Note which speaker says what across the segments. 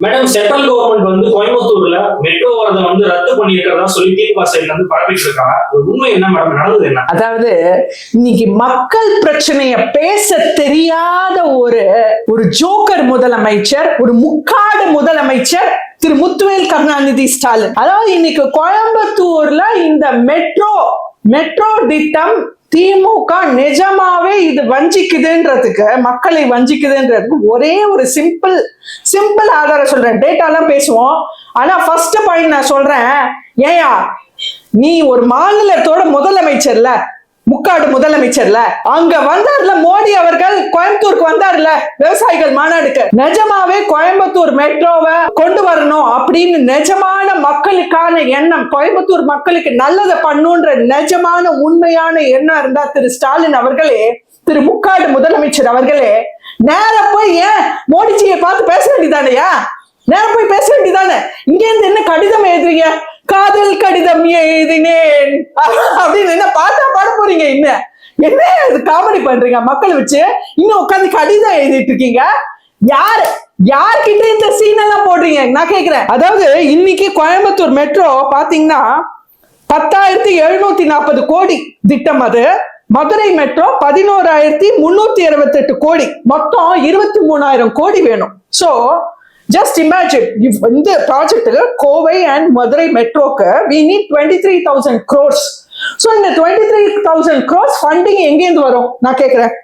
Speaker 1: Madam central government வந்து கோயம்புத்தூர்ல metro வரதை வந்து ரத்து பண்ணியிருக்கிறதா சொல்லி திமுக சைட்ல வந்து பரப்பிட்டு இருக்காங்க உண்மை என்ன மேடம் நடந்தது என்ன?
Speaker 2: அதாவது இன்னைக்கு மக்கள் பிரச்சனைய பேச தெரியாத ஒரு ஒரு ஜோக்கர் முதலமைச்சர் ஒரு முக்காடு முதலமைச்சர் திரு முத்துவேல் கருணாநிதி ஸ்டாலின். அதாவது இன்னைக்கு கோயம்புத்தூர்ல இந்த மெட்ரோ மெட்ரோ திட்டம் திமுக நிஜமாவே இது வஞ்சிக்குதுன்றதுக்கு மக்களை வஞ்சிக்குதுன்றதுக்கு ஒரே ஒரு சிம்பிள் சிம்பிள் ஆதாரம் சொல்றேன். டேட்டாலாம் பேசுவோம். ஆனா ஃபர்ஸ்ட் பாயிண்ட் நான் சொல்றேன். ஏயா நீ ஒரு மாநிலத்தோட முதலமைச்சர்ல முக்காடு முதலமைச்சர்ல. அங்க வந்தார்ல மோடி அவர்கள் கோயம்புத்தூருக்கு வந்தார்ல விவசாயிகள் மாநாடுக்கு. நிஜமாவே கோயம்புத்தூர் மெட்ரோவை கொண்டு வரணும் அப்படின்னு நிஜமான மக்களுக்கான எண்ணம் கோயம்புத்தூர் மக்களுக்கு நல்லதை பண்ணுன்ற நிஜமான உண்மையான எண்ணம் இருந்தா திரு ஸ்டாலின் அவர்களே திரு முக்காடு முதலமைச்சர் அவர்களே நேர போய் ஏன் மோடிஜியை பார்த்து பேச வேண்டியதானயா? நேரம் போய் பேச வேண்டியதானே? இங்க இருந்து என்ன கடிதம் எழுதுறீங்க? காதல் கடிதம் எழுதினேன். அப்படின்னு என்ன பாட்டா பாட போறீங்க என்ன? என்ன காமெடி பண்றீங்க? மக்கள் வச்சு இன்னும் உட்காந்து கடிதம் எழுதிட்டு இருக்கீங்க. யாரு? யார்கிட்ட இந்த சீன் எல்லாம் போடுறீங்க? நான் கேக்குறேன். அதாவது இன்னைக்கு கோயம்புத்தூர் மெட்ரோ பாத்தீங்கன்னா பத்தாயிரத்தி எழுநூத்தி நாற்பது கோடி திட்டம் அது. மதுரை மெட்ரோ பதினோராயிரத்தி முன்னூத்தி அறுபத்தி எட்டு கோடி. மொத்தம் இருபத்தி மூணாயிரம் கோடி வேணும். சோ ஜஸ்ட் uh, இமேஜின் இந்த ப்ராஜெக்ட்டுக்கு Kovai and Madurai மெட்ரோக்கு we need twenty three thousand crores so இந்த twenty three thousand crores funding எங்கேருந்து வரும்? நான் கேட்குறேன்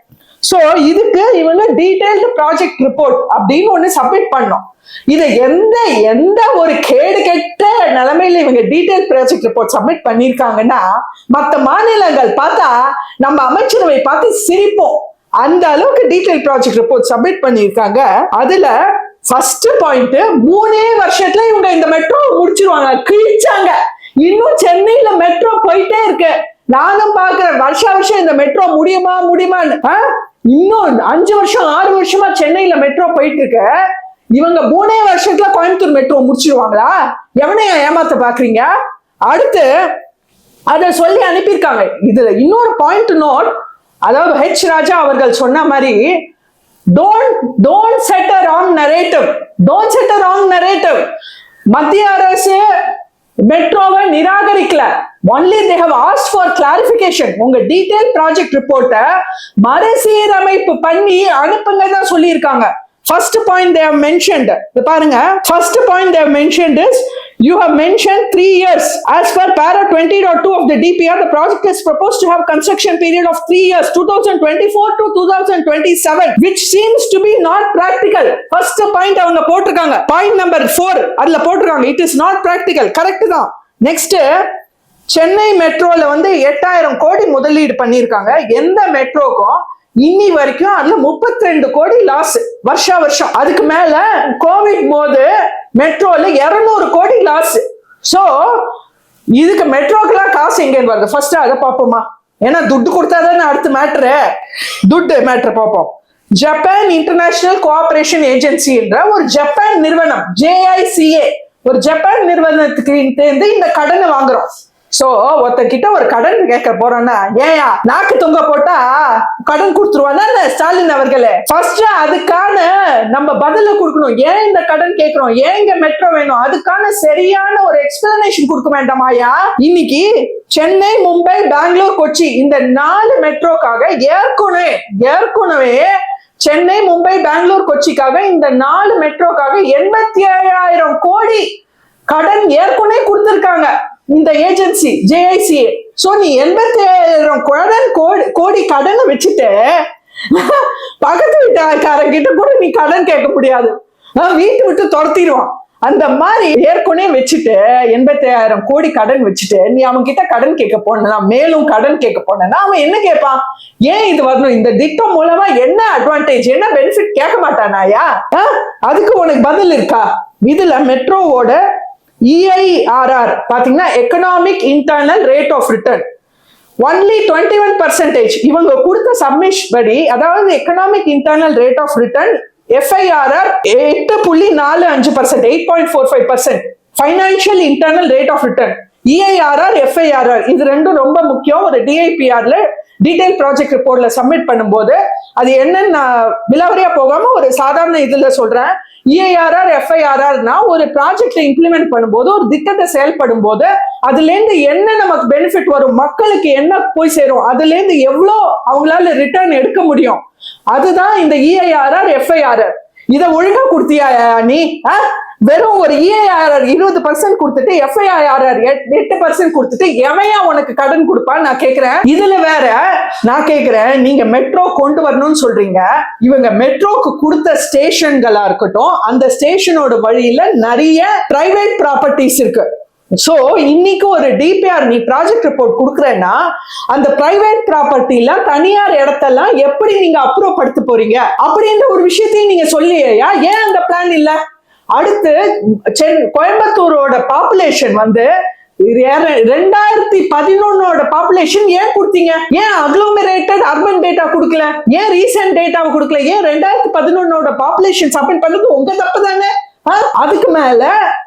Speaker 2: ஸோ இதுக்கு இவங்க டீடைல்டு ப்ராஜெக்ட் ரிப்போர்ட் அப்படின்னு ஒன்று சப்மிட் பண்ணோம். இதை எந்த எந்த ஒரு கேடு கெட்ட நிலைமையில இவங்க டீடைல் ப்ராஜெக்ட் ரிப்போர்ட் சப்மிட் பண்ணியிருக்காங்கன்னா மற்ற மாநிலங்கள் பார்த்தா நம்ம அமைச்சரவை பார்த்து சிரிப்போம். அந்த அளவுக்கு டீடைல் ப்ராஜெக்ட் ரிப்போர்ட் சப்மிட் பண்ணியிருக்காங்க. அதுல ஃபர்ஸ்ட் பாயிண்ட் மூணே வருஷத்துல இவங்க இந்த மெட்ரோ முடிச்சிருவாங்க. கிழிச்சாங்க. இன்னும் சென்னையில மெட்ரோ போயிட்டே இருக்கு. நானும் பாக்குறேன் வருஷ வருஷம் இந்த மெட்ரோ முடியுமா முடியுமான்னு ஆ? இன்னும் அஞ்சு வருஷம் ஆறு வருஷமா சென்னையில மெட்ரோ போயிட்டு இருக்கு. இவங்க மூணே வருஷத்துல கோயம்புத்தூர் மெட்ரோ முடிச்சிருவாங்களா? எவனையா ஏமாத்த பாக்குறீங்க? அடுத்து அதை சொல்லி அனுப்பியிருக்காங்க. இதுல இன்னொரு பாயிண்ட் நோட் அதாவது ஹெச் ராஜா அவர்கள் சொன்ன மாதிரி don't don't set a wrong narrative don't set a wrong narrative மத்திய அரசு மெட்ரோவை நிராகரிக்கல. Only they have asked for clarification உங்க டீடைல் ப்ராஜெக்ட் ரிப்போர்ட்டை மறுசீரமைப்பு பண்ணி அனுப்புங்க தான் சொல்லியிருக்காங்க. ஃபர்ஸ்ட் பாயிண்ட் தேவ் மென்ஷன்ட் பாருங்க. First point they've mentioned is you have mention three years as per para twenty dot two of the project is project is propose construction have construction period of three years two thousand twenty four be two thousand twenty seven which seems to be not practical first point அவங்க போட்டிருக்காங்க. Point number four அதுல போட்டிருக்காங்க. It is not practical correct தான். Next Chennai மெட்ரோல வந்து எட்டாயிரம் கோடி முதலீடு பண்ணியிருக்காங்க. எந்த மெட்ரோக்கும் இன்னி வரைக்கும் அதுல 32 ரெண்டு கோடி லாஸ் வருஷா வருஷம். அதுக்கு மேல கோவிட் போது மெட்ரோல 200 கோடி லாஸ் ஸோ இதுக்கு மெட்ரோக்கெல்லாம் காசு எங்கேன்னு வருது? ஃபர்ஸ்ட் அதை பார்ப்போமா? ஏன்னா துட்டு கொடுத்தா தானே அடுத்த மேட்ரு துட்டு மேட்ரு பார்ப்போம். ஜப்பான் இன்டர்நேஷனல் கோஆபரேஷன் ஏஜென்சின்ற ஒரு ஜப்பான் நிறுவனம் ஜேஐசிஏ ஒரு ஜப்பான் நிறுவனத்துக்கு இந்த கடனை வாங்குறோம். சோ ஒருத்தர்கிட்ட ஒரு கடன் கேட்க போறோம்னா ஏயா நாக்கு தொங்க போட்டா கடன் கொடுத்துருவானா ஸ்டாலின் அவர்களே? ஃபர்ஸ்ட் அதுக்கான நம்ம பதில கொடுக்கணும். ஏன் இந்த கடன் கேட்கிறோம்? ஏன் இங்க மெட்ரோ வேணும்? அதுக்கான சரியான ஒரு எக்ஸ்பிளனேஷன் கொடுக்க வேண்டாமாயா இன்னைக்கு சென்னை மும்பை பெங்களூர் கொச்சி இந்த நாலு மெட்ரோக்காக ஏற்கனவே ஏற்கனவே சென்னை மும்பை பெங்களூர் கொச்சிக்காக இந்த நாலு மெட்ரோக்காக எண்பத்தி ஏழாயிரம் கோடி கடன் ஏற்கனவே கொடுத்திருக்காங்க. இந்த ஏஜென்சி ஜேஐசி சோ நீ எண்பத்தி ஏழாயிரம் கடன் கோடி கோடி கடனை வச்சுட்டு பக்கத்து வீட்டுக்காரங்கிட்ட கூட நீ கடன் கேட்க முடியாது. வீட்டு விட்டு துரத்திடுவான். அந்த மாதிரி ஏற்கனவே வச்சுட்டு எண்பத்தி ஆயிரம் கோடி கடன் வச்சுட்டு நீ அவன் கிட்ட கடன் கேட்க போனா மேலும் கடன் கேட்க போனா அவன் என்ன கேட்பான்? ஏன் இது வரணும்? இந்த திட்டம் மூலமா என்ன அட்வான்டேஜ் என்ன பெனிஃபிட் கேட்க மாட்டானாயா? அதுக்கு உனக்கு பதில் இருக்கா? இதுல மெட்ரோவோட இஐஆர்ஆர் பாத்தீங்கன்னா economic internal rate of return only twenty one percentage இவங்க கொடுத்த சப்மிஷ் படி அதாவது economic internal rate of return FIRR எட்டு புள்ளி நாலு அஞ்சு percent eight point four five percent financial internal rate of return EIRR FIRR இது ரெண்டும் ரொம்ப முக்கியம். ஒரு டிஐபிஆர்ல டீடைல் ப்ராஜெக்ட் ரிப்போர்ட்ல சப்மிட் பண்ணும்போது அது என்னன்னு நான் விலாவரியா போகாம ஒரு சாதாரண இதுல சொல்றேன். இஏஆர்ஆர் எஃப்ஐஆர்ஆர்னா ஒரு ப்ராஜெக்ட்ல இம்ப்ளிமெண்ட் பண்ணும்போது ஒரு திட்டத்தை செயல்படும் போது அதுல இருந்து என்ன நமக்கு பெனிஃபிட் வரும் மக்களுக்கு என்ன போய் சேரும் அதுல இருந்து எவ்வளோ அவங்களால ரிட்டர்ன் எடுக்க முடியும். அதுதான் இந்த இஐஆர்ஆர் எஃப்ஐஆர்ஆர் இதை ஒழுங்கா கொடுத்தியா நீ? ஆ? வெறும் ஒரு இஐஆர்ஆர் இருபது பர்சன்ட் கொடுத்துட்டு எஃப்ஐஆர்ஆர் எட்டு பர்சன்ட் கொடுத்துட்டு எவையா உனக்கு கடன் கொடுப்பான்னு நான் கேட்கிறேன் இதுல வேற நான் கேட்கிறேன் நீங்க மெட்ரோ கொண்டு வரணும்னு சொல்றீங்க. இவங்க மெட்ரோக்கு கொடுத்த ஸ்டேஷன்களா இருக்கட்டும் அந்த ஸ்டேஷனோட வழியில நிறைய பிரைவேட் ப்ராப்பர்ட்டிஸ் இருக்கு. சோ இன்னைக்கு ஒரு டிபிஆர் நீ ப்ராஜெக்ட் ரிப்போர்ட் கொடுக்குறேன்னா அந்த பிரைவேட் ப்ராப்பர்ட்டில தனியார் இடத்தெல்லாம் எப்படி நீங்க அப்ரூவ் படுத்த போறீங்க? அப்படின்ற ஒரு விஷயத்தையும் நீங்க சொல்லியா ஏன் அந்த பிளான் இல்லை? அடுத்து சென் கோயம்புத்தூரோட பாப்புலேஷன் வந்து ரெண்டாயிரத்தி பதினொன்னோட பாப்புலேஷன் ஏன் கொடுத்தீங்க? ஏன் அக்ளோமரேட்டட் அர்பன் டேட்டா கொடுக்கல? ஏன் ரீசெண்ட் டேட்டாவை கொடுக்கல? ஏன் ரெண்டாயிரத்தி பதினொன்னோட பாப்புலேஷன் சப்மிட் பண்ணது உங்க தப்பு தானே? அதுக்கு மேல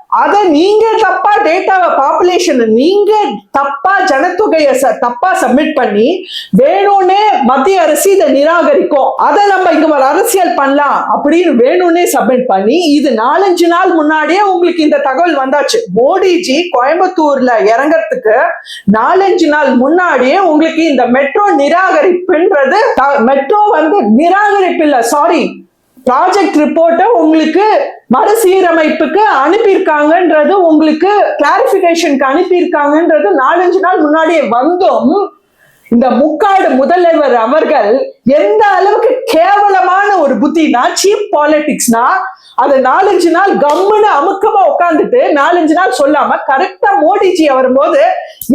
Speaker 2: அதை நீங்க தப்பா டேட்டாவை பாப்புலேஷன் நீங்க தப்பா ஜனத்தொகையை ச- தப்பா சப்மிட் பண்ணி வேணும்னே மத்திய அரசு இதை நிராகரிக்கும். அதை நம்ம இங்க ஒரு அரசியல் பண்ணலாம் அப்படின்னு வேணும்னே சப்மிட் பண்ணி இது நாலஞ்சு நாள் முன்னாடியே உங்களுக்கு இந்த தகவல் வந்தாச்சு. மோடிஜி கோயம்புத்தூர்ல இறங்கறதுக்கு நாலஞ்சு நாள் முன்னாடியே உங்களுக்கு இந்த மெட்ரோ நிராகரிப்புன்றது மெட்ரோ வந்து நிராகரிப்பு இல்ல சாரி ப்ராஜெக்ட் ரிப்போர்ட்டை உங்களுக்கு மறுசீரமைப்புக்கு அனுப்பியிருக்காங்கன்றது உங்களுக்கு கிளாரிபிகேஷனுக்கு அனுப்பியிருக்காங்கன்றது நாலஞ்சு நாள் முன்னாடியே வந்தும். இந்த முக்காடு முதல்வர் அவர்கள் எந்த அளவு புத்தினா சீப் பாலிட்டிக்ஸ்னா அது நாலஞ்சு நாள் கம்முன்னு அமுக்கமா உட்காந்துட்டு நாலஞ்சு நாள் சொல்லாம கரெக்டா மோடிஜி வரும்போது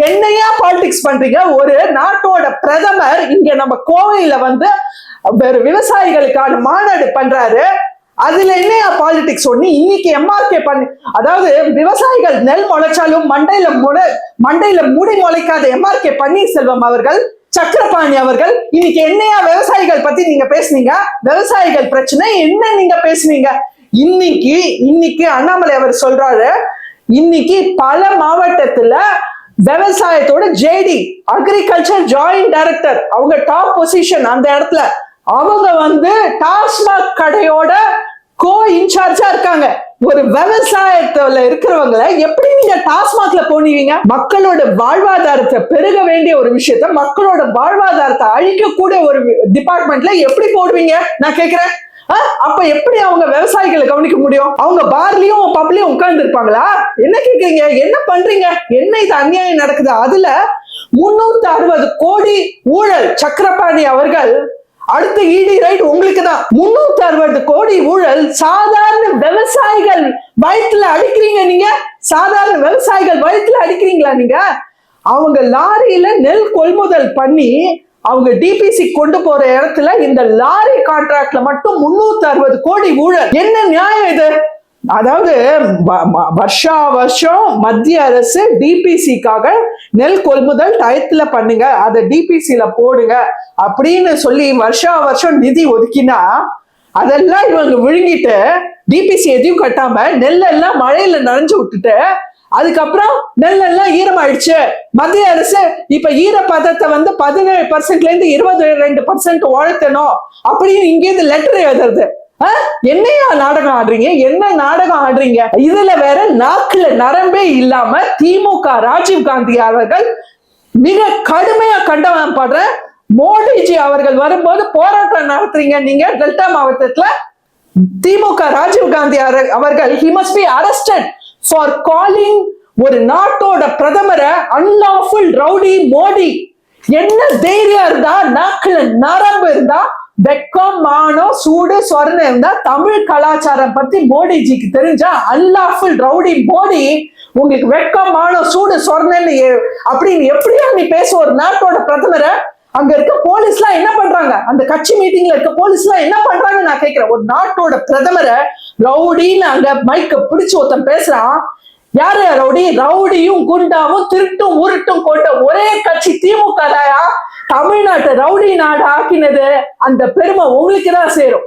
Speaker 2: என்னையா பாலிடிக்ஸ் பண்றீங்க? ஒரு நாட்டோட பிரதமர் இங்க நம்ம கோவையில வந்து விவசாயிகளுக்கான மாநாடு பண்றாரு. அதுல என்னையா பாலிடிக்ஸ் ஒண்ணு? இன்னைக்கு எம்ஆர்கே பண்ணி அதாவது விவசாயிகள் நெல் முளைச்சாலும் மண்டையில முட மண்டையில முடி முளைக்காத எம்ஆர்கே பன்னீர்செல்வம் அவர்கள் சக்கரபாணி அவர்கள் இன்னைக்கு என்னையா விவசாயிகள் பத்தி நீங்க பேசுனீங்க? விவசாயிகள் பிரச்சனை என்ன நீங்க பேசுனீங்க? இன்னைக்கு இன்னைக்கு அண்ணாமலை அவர் சொல்றாரு இன்னைக்கு பல மாவட்டத்துல விவசாயத்தோட ஜேடி அக்ரிகல்ச்சர் ஜாயிண்ட் டைரக்டர் அவங்க டாப் பொசிஷன் அந்த இடத்துல. அவங்க வந்து டாஸ்மாக் கடையோட கோ இன்சார்ஜா இருக்காங்க. ஒரு விவசாயத்துல இருக்கிறவங்கள எப்படி நீங்க டாஸ்மாக்ல போனீங்க மக்களோட வாழ்வாதாரத்தை பெருக வேண்டிய ஒரு விஷயத்த மக்களோட வாழ்வாதாரத்தை அழிக்கக்கூடிய ஒரு டிபார்ட்மெண்ட்ல எப்படி போடுவீங்க? நான் கேக்குறேன். ஆ? அப்ப எப்படி அவங்க விவசாயிகளை கவனிக்க முடியும்? அவங்க பார்லயும் பப்லயும் உட்கார்ந்து இருப்பாங்களா என்ன கேக்குறீங்க? என்ன பண்றீங்க? என்ன இது அநியாயம் நடக்குது? அதுல முன்னூத்தி அறுபது கோடி ஊழல் சக்கரபாணி அவர்கள் அடுத்த இடி ரைட் உங்களுக்கு தான் முன்னூத்தி அறுபது கோடி ஊழல் சாதாரண விவசாயிகள் வயத்துல அடிக்கிறீங்க நீங்க? சாதாரண விவசாயிகள் வயத்துல அடிக்கிறீங்களா நீங்க? அவங்க லாரியில நெல் கொள்முதல் பண்ணி அவங்க டிபிசி கொண்டு போற இடத்துல இந்த லாரி கான்ட்ராக்ட்ல மட்டும் முன்னூத்தி அறுபது கோடி ஊழல். என்ன நியாயம் இது? அதாவது வருஷா வருஷம் மத்திய அரசு டிபிசிக்காக நெல் கொள்முதல் டயத்துல பண்ணுங்க. அதை டிபிசியில போடுங்க அப்படின்னு சொல்லி வருஷா வருஷம் நிதி ஒதுக்கினா அதெல்லாம் இவங்க விழுங்கிட்டு டிபிசி எதையும் கட்டாம நெல்லெல்லாம் மழையில நனைஞ்சு விட்டுட்டு அதுக்கப்புறம் நெல்லெல்லாம் ஈரமாயிடுச்சு. மத்திய அரசு இப்ப ஈரப்பதத்தை வந்து பதினேழு பர்சன்ட்ல இருந்து இருபது ரெண்டு பர்சன்ட் உழைத்தணும் அப்படின்னு இங்கேருந்து லெட்டர் எழுதுறது. என்னையா நாடகம் ஆடுறீங்க? என்ன நாடகம் ஆடுறீங்க? இதுல வேற நாக்குல நரம்பே இல்லாம திமுக ராஜீவ் காந்தி அவர்கள் மிக கடுமையா கண்டனம் படுற மோடிஜி அவர்கள் வரும்போது போராட்டம் நடத்துறீங்க. நீங்க டெல்டா மாவட்டத்துல திமுக ராஜீவ் காந்தி அவர்கள் he must be arrested for calling ஒரு நாட்டோட பிரதமரை அன்லாஃபுல் ரவுடி மோடி. என்ன தைரியம் இருந்தா நாக்குல நரம்பு இருந்தா வெக்கம் மானம் சூடு சொர்ணம் இருந்தா தமிழ் கலாச்சாரம் பத்தி மோடிஜிக்கு தெரிஞ்சா அல்லாஃபுல் ரவுடி மோடி உங்களுக்கு வெக்கம் மானம் சூடு சொரணன்னு அப்படின்னு எப்படியா நீ பேச ஒரு நாட்டோட பிரதமரை அங்க இருக்க போலீஸ்லாம் என்ன பண்றாங்க? அந்த கட்சி மீட்டிங்ல இருக்க போலீஸ்லாம் என்ன பண்றாங்க நான் கேட்கிறேன். ஒரு நாட்டோட பிரதமரை ரவுடின்னு அங்க மைக்க பிடிச்சு ஒருத்தன் பேசுறான். யாரு? ரவுடி ரவுடியும் குண்டாவும் திருட்டும் உருட்டும் கொண்ட ஒரே கட்சி திமுக தாயா தமிழ்நாட்டை ரவுடி நாடு ஆக்கினது அந்த பெருமை உங்களுக்கு தான் சேரும்.